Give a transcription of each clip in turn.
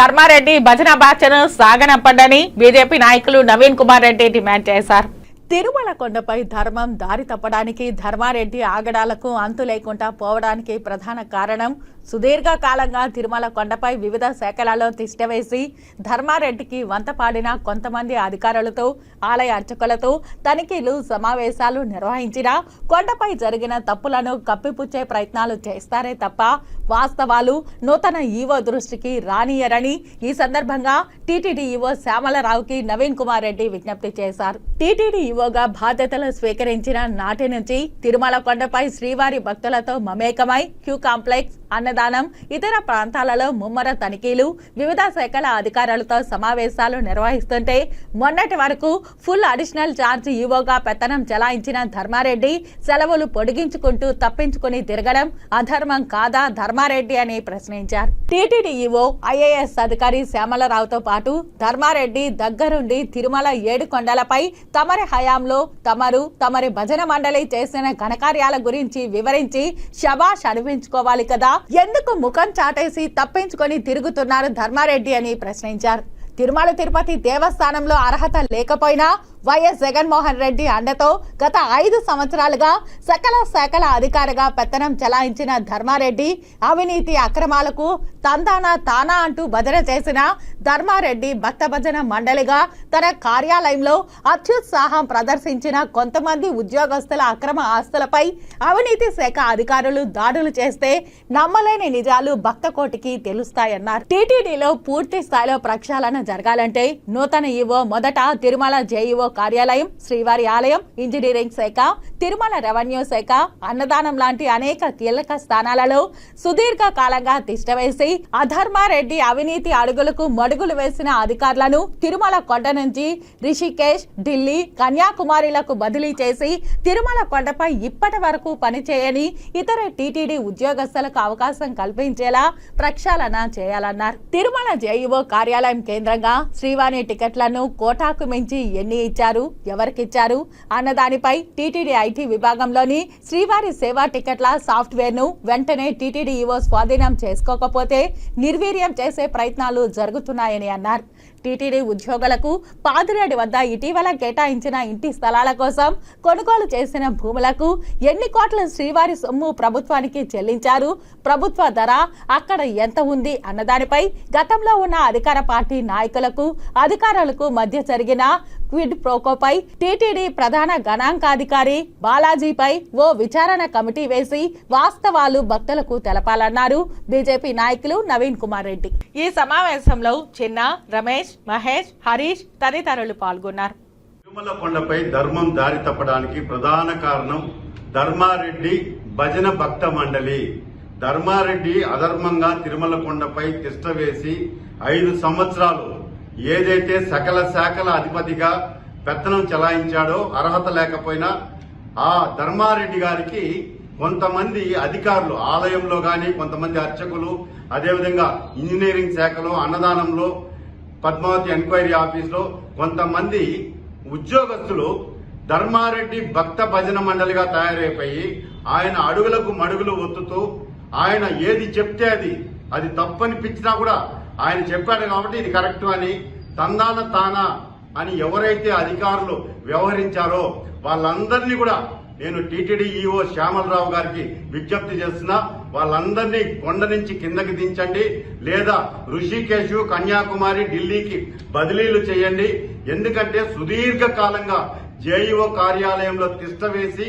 ధర్మారెడ్డి భజన బాచను సాగనంపండని బీజేపీ నాయకులు నవీన్ కుమార్ రెడ్డి డిమాండ్ చేశారు. తిరుమల కొండపై ధర్మం దారి తప్పడానికి ధర్మారెడ్డి ఆగడాలకు అంతు లేకుండా పోవడానికి ప్రధాన కారణం సుదీర్ఘ కాలంగా తిరుమల కొండపై వివిధ శాఖలలో తిష్టవేసి ధర్మారెడ్డికి వంతపాడిన కొంతమంది అధికారులతో ఆలయ అర్చకులతో తనిఖీలు సమావేశాలు నిర్వహించిన కొండపై జరిగిన తప్పులను కప్పిపుచ్చే ప్రయత్నాలు చేస్తారే తప్ప వాస్తవాలు నూతన ఈవో దృష్టికి రానియరని ఈ సందర్భంగా టీటీడీ ఈవో శ్యామలరావుకి నవీన్ కుమార్ రెడ్డి విజ్ఞప్తి చేశారు. టీటీడీ ఈవోగా బాధ్యతలు స్వీకరించిన నాటి నుంచి తిరుమల కొండపై శ్రీవారి భక్తులతో మమేకమై క్యూ కాంప్లెక్స్ అన్న అన్నదానం ఇతర ప్రాంతాలలో ముమ్మర తనిఖీలు వివిధ శాఖల అధికారులతో సమావేశాలు నిర్వహిస్తుంటే మొన్నటి వరకు ఫుల్ అడిషనల్ ఛార్జ్ ఈవోగా పెత్తనం చెలాయించిన ధర్మారెడ్డి సెలవులు పొడిగించుకుంటూ తప్పించుకుని తిరగడం అధర్మం కాదా ధర్మారెడ్డి అని ప్రశ్నించారు. టీటీడీ ఈవో ఐఏఎస్ అధికారి శ్యామలరావుతో పాటు ధర్మారెడ్డి దగ్గరుండి తిరుమల ఏడుకొండలపై తమరి హయాంలో తమరు తమరి భజన మండలి చేసిన ఘనకార్యాల గురించి వివరించి శబాష్ అనిపించుకోవాలి కదా ఎందుకు ముఖం చాటేసి తప్పించుకొని తిరుగుతున్నారు ధర్మారెడ్డి అని ప్రశ్నించారు. తిరుమల తిరుపతి దేవస్థానంలో అర్హత లేకపోయినా వైఎస్ జగన్మోహన్ రెడ్డి అండతో గత ఐదు సంవత్సరాలుగా సకల శాఖల అధికారిగా పెత్తనం చెలాయించిన ధర్మారెడ్డి అవినీతి అక్రమాలకు తందానా తానా అంటూ భజన చేసిన ధర్మారెడ్డి భక్త భజన మండలిగా తన కార్యాలయంలో అత్యుత్సాహం ప్రదర్శించిన కొంతమంది ఉద్యోగస్తుల అక్రమ ఆస్తులపై అవినీతి శాఖ అధికారులు దాడులు చేస్తే నమ్మలేని నిజాలు భక్త కోటికి తెలుస్తాయన్నారు. టీటీడీలో పూర్తి స్థాయిలో ప్రక్షాళన జరగాలంటే నూతన ఈవో మొదట తిరుమల జేఈఓ కార్యాలయం శ్రీవారి ఆలయం ఇంజనీరింగ్ శాఖ తిరుమల రెవెన్యూ శాఖ అన్నదానం లాంటి అనేక కీలక స్థానాలలో సుదీర్ఘ కాలంగా తిష్టవేసి అధర్మారెడ్డి అవినీతి అడుగులకు మడుగులు వేసిన అధికారులను తిరుమల కొండ నుంచి రిషికేష్ ఢిల్లీ కన్యాకుమారిలకు బదిలీ చేసి తిరుమల కొండపై ఇప్పటి వరకు పనిచేయని ఇతర టీటీడీ ఉద్యోగస్తులకు అవకాశం కల్పించేలా ప్రక్షాళన చేయాలన్నారు. తిరుమల జేఈఓ కార్యాలయం కేంద్రంగా శ్రీవాణి టికెట్లను కోటాకు మించి ఎన్ని ఇచ్చారు ఎవరికిచ్చారు అన్న దానిపై టీటీడీ ఐటీ విభాగంలోని శ్రీవారి సేవా టికెట్ల సాఫ్ట్వేర్ను వెంటనే టీటీడీ ఈవో స్వాధీనం చేసుకోకపోతే నిర్వీర్యం చేసే ప్రయత్నాలు జరుగుతున్నాయని అన్నారు. టీటీడీ ఉద్యోగులకు పాదిరేడు వద్ద ఇటీవల కేటాయించిన ఇంటి స్థలాల కోసం కొనుగోలు చేసిన భూములకు ఎన్ని కోట్ల శ్రీవారి సొమ్ము ప్రభుత్వానికి చెల్లించారు ప్రభుత్వ ధర అక్కడ ఎంత ఉంది అన్నదానిపై గతంలో ఉన్న అధికార పార్టీ నాయకులకు అధికారులకు మధ్య జరిగిన క్విడ్ ప్రోకోపై టీటీడీ ప్రధాన గణాంకాధికారి బాలాజీపై ఓ విచారణ కమిటీ వేసి వాస్తవాలు భక్తులకు తెలపాలన్నారు. బీజేపీ నాయకులు నవీన్ కుమార్ రెడ్డి. ఈ సమావేశంలో చిన్న రమేష్ మహేష్ హరీష్ తదితరులు పాల్గొన్నారు. తిరుమల కొండపై ధర్మం దారి తప్పడానికి ప్రధాన కారణం ధర్మారెడ్డి భజన భక్త మండలి. ధర్మారెడ్డి అధర్మంగా తిరుమల కొండపై తిష్ట వేసి ఐదు సంవత్సరాలు ఏదైతే సకల శాఖల అధిపతిగా పెత్తనం చెలాయించాడో అర్హత లేకపోయినా ఆ ధర్మారెడ్డి గారికి కొంతమంది అధికారులు ఆలయంలో గాని కొంతమంది అర్చకులు అదేవిధంగా ఇంజనీరింగ్ శాఖలో అన్నదానంలో పద్మావతి ఎంక్వైరీ ఆఫీస్లో కొంతమంది ఉద్యోగస్తులు ధర్మారెడ్డి భక్త భజన మండలిగా తయారైపోయి ఆయన అడుగులకు మడుగులు ఒత్తుతూ ఆయన ఏది చెప్తే అది. అది తప్పనిపించినా కూడా ఆయన చెప్పాడు కాబట్టి ఇది కరెక్ట్ అని తందాన తానా అని ఎవరైతే అధికారులు వ్యవహరించారో వాళ్ళందరినీ కూడా నేను టీటీడీ ఈఓ శ్యామలరావు గారికి విజ్ఞప్తి చేస్తున్నా వాళ్ళందరినీ కొండ నుంచి కిందకి దించండి లేదా ఋషికేశు కన్యాకుమారి ఢిల్లీకి బదిలీలు చేయండి. ఎందుకంటే సుదీర్ఘ కాలంగా జేఈఓ కార్యాలయంలో తిష్ట వేసి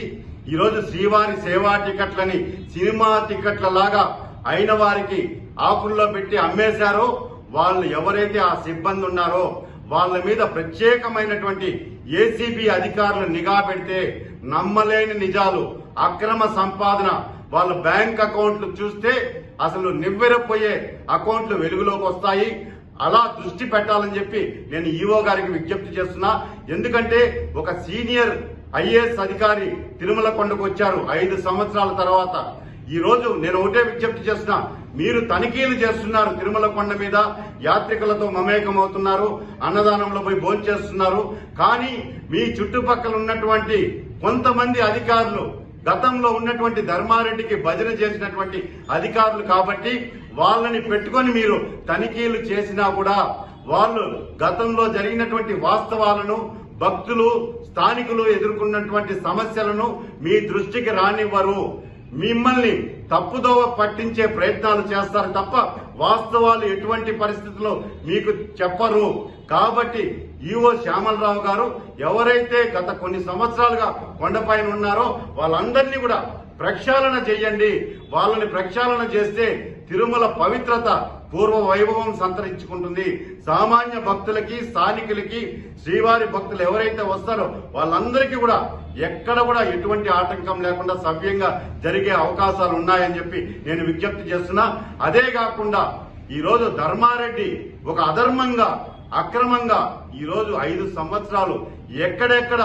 ఈరోజు శ్రీవారి సేవా టికెట్లని సినిమా టికెట్ల లాగా అయిన వారికి ఆఫర్లో పెట్టి అమ్మేశారో వాళ్ళు ఎవరైతే ఆ సిబ్బంది ఉన్నారో వాళ్ళ మీద ప్రత్యేకమైనటువంటి ఏసీబీ అధికారులు నిఘా పెడితే నమ్మలేని నిజాలు అక్రమ సంపాదన వాళ్ళ బ్యాంక్ అకౌంట్లు చూస్తే అసలు నివ్వెరపోయే అకౌంట్లు వెలుగులోకి వస్తాయి. అలా దృష్టి పెట్టాలని చెప్పి నేను ఈవో గారికి విజ్ఞప్తి చేస్తున్నా. ఎందుకంటే ఒక సీనియర్ ఐఏఎస్ అధికారి తిరుమల కొండకు వచ్చారు. ఐదు సంవత్సరాల తర్వాత. ఈ రోజు నేను ఒకటే విజ్ఞప్తి చేస్తున్నా. మీరు తనిఖీలు చేస్తున్నారు తిరుమల కొండ మీద. యాత్రికులతో మమేకం అవుతున్నారు అన్నదానంలో పోయి భోజనం చేస్తున్నారు. కానీ మీ చుట్టుపక్కల ఉన్నటువంటి కొంతమంది అధికారులు గతంలో ఉన్నటువంటి ధర్మారెడ్డికి భజన చేసినటువంటి అధికారులు కాబట్టి వాళ్ళని పెట్టుకొని మీరు తనిఖీలు చేసినా కూడా వాళ్ళు గతంలో జరిగినటువంటి వాస్తవాలను భక్తులు స్థానికులు ఎదుర్కొన్నటువంటి సమస్యలను మీ దృష్టికి రానివ్వరు. మిమ్మల్ని తప్పుదోవ పట్టించే ప్రయత్నాలు చేస్తారు తప్ప వాస్తవాలు ఎటువంటి పరిస్థితుల్లో మీకు చెప్పరు. కాబట్టి ఈవో శ్యామలరావు గారు ఎవరైతే గత కొన్ని సంవత్సరాలుగా కొండపైన ఉన్నారో వాళ్ళందరినీ కూడా ప్రక్షాళన చేయండి. వాళ్ళని ప్రక్షాళన చేస్తే తిరుమల పవిత్రత పూర్వ వైభవం సంతరించుకుంటుంది. సామాన్య భక్తులకి స్థానికులకి శ్రీవారి భక్తులు ఎవరైతే వస్తారో వాళ్ళందరికీ కూడా ఎక్కడ కూడా ఎటువంటి ఆటంకం లేకుండా సవ్యంగా జరిగే అవకాశాలు ఉన్నాయని చెప్పి నేను విజ్ఞప్తి చేస్తున్నా. అదే కాకుండా ఈరోజు ధర్మారెడ్డి ఒక అధర్మంగా అక్రమంగా ఈరోజు ఐదు సంవత్సరాలు ఎక్కడెక్కడ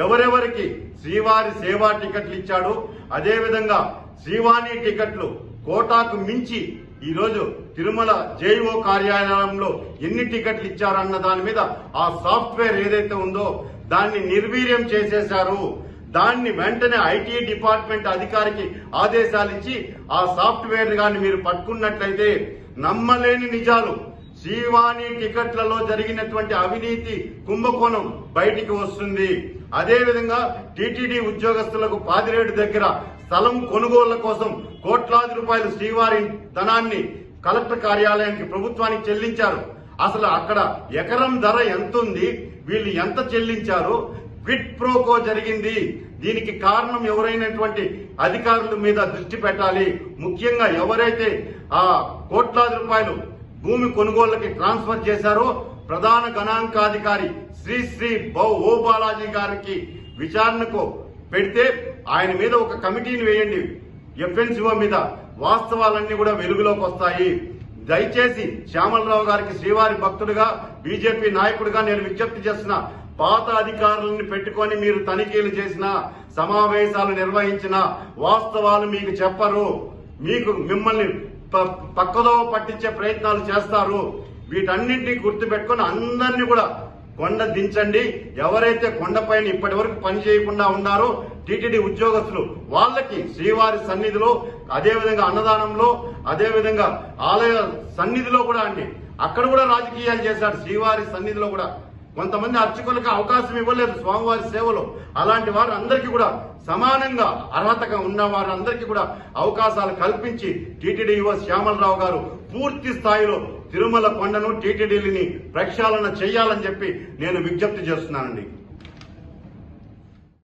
ఎవరెవరికి శ్రీవారి సేవా టికెట్లు ఇచ్చాడు అదే విధంగా శ్రీవాణి టికెట్లు కోటాకు మించి ఈ రోజు తిరుమల జేఈఓ కార్యాలయంలో ఎన్ని టికెట్లు ఇచ్చారన్న దాని మీద ఆ సాఫ్ట్వేర్ ఏదైతే ఉందో దాన్ని నిర్వీర్యం చేసేశారు. దాన్ని వెంటనే ఐటీ డిపార్ట్మెంట్ అధికారికి ఆదేశాలు ఇచ్చి ఆ సాఫ్ట్వేర్ గాని మీరు పట్టుకున్నట్లయితే నమ్మలేని నిజాలు. శ్రీవాణి టికెట్లలో జరిగినటువంటి అవినీతి కుంభకోణం బయటికి వస్తుంది. అదేవిధంగా టీటీడీ ఉద్యోగస్తులకు పాదిరేటు దగ్గర స్థలం కొనుగోళ్ళ కోసం కోట్లాది రూపాయలు శ్రీవారి ధనాన్ని కలెక్టర్ కార్యాలయానికి ప్రభుత్వానికి చెల్లించారు. అసలు అక్కడ ఎకరం ధర ఎంత ఉంది వీళ్ళు ఎంత చెల్లించారు? క్విట్ ప్రోకో జరిగింది. దీనికి కారణం ఎవరైనటువంటి అధికారుల మీద దృష్టి పెట్టాలి. ముఖ్యంగా ఎవరైతే ఆ కోట్లాది రూపాయలు భూమి కొనుగోళ్ళకి ట్రాన్స్ఫర్ చేశారో ప్రధాన గణాంకాధికారి శ్రీ శ్రీ బౌ ఓ బాలాజీ గారికి విచారణకు పెడితే ఆయన మీద ఒక కమిటీని వేయండి. ఎఫ్ఎన్సీఓ మీద వాస్తవాలన్నీ కూడా వెలుగులోకి వస్తాయి. దయచేసి శ్యామలరావు గారికి శ్రీవారి భక్తుడుగా బీజేపీ నాయకుడిగా నేను విజ్ఞప్తి చేస్తున్నా పాత అధికారులను పెట్టుకొని మీరు తనిఖీలు చేసిన సమావేశాలు నిర్వహించిన వాస్తవాలు మీకు చెప్పరు. మీకు మిమ్మల్ని ప- పట్టించే ప్రయత్నాలు చేస్తారు. వీటన్నింటినీ గుర్తుపెట్టుకొని అందరినీ కూడా కొండ దించండి. ఎవరైతే కొండపైన ఇప్పటి వరకు పని చేయకుండా ఉన్నారో టీటీడీ ఉద్యోగస్తులు వాళ్ళకి శ్రీవారి సన్నిధిలో అదేవిధంగా అన్నదానంలో అదేవిధంగా ఆలయ సన్నిధిలో కూడా అండి. అక్కడ కూడా రాజకీయాలు చేశాడు శ్రీవారి సన్నిధిలో కూడా. కొంతమంది అర్చకులకు అవకాశం ఇవ్వలేదు స్వామివారి సేవలో. అలాంటి వారు అందరికీ కూడా సమానంగా అర్హతగా ఉన్న వారందరికీ కూడా అవకాశాలు కల్పించి టీటీడీ యువ శ్యామలరావు గారు పూర్తి స్థాయిలో తిరుమల కొండను టీటీడీని ప్రక్షాళన చేయాలని చెప్పి నేను విజ్ఞప్తి చేస్తున్నానండి.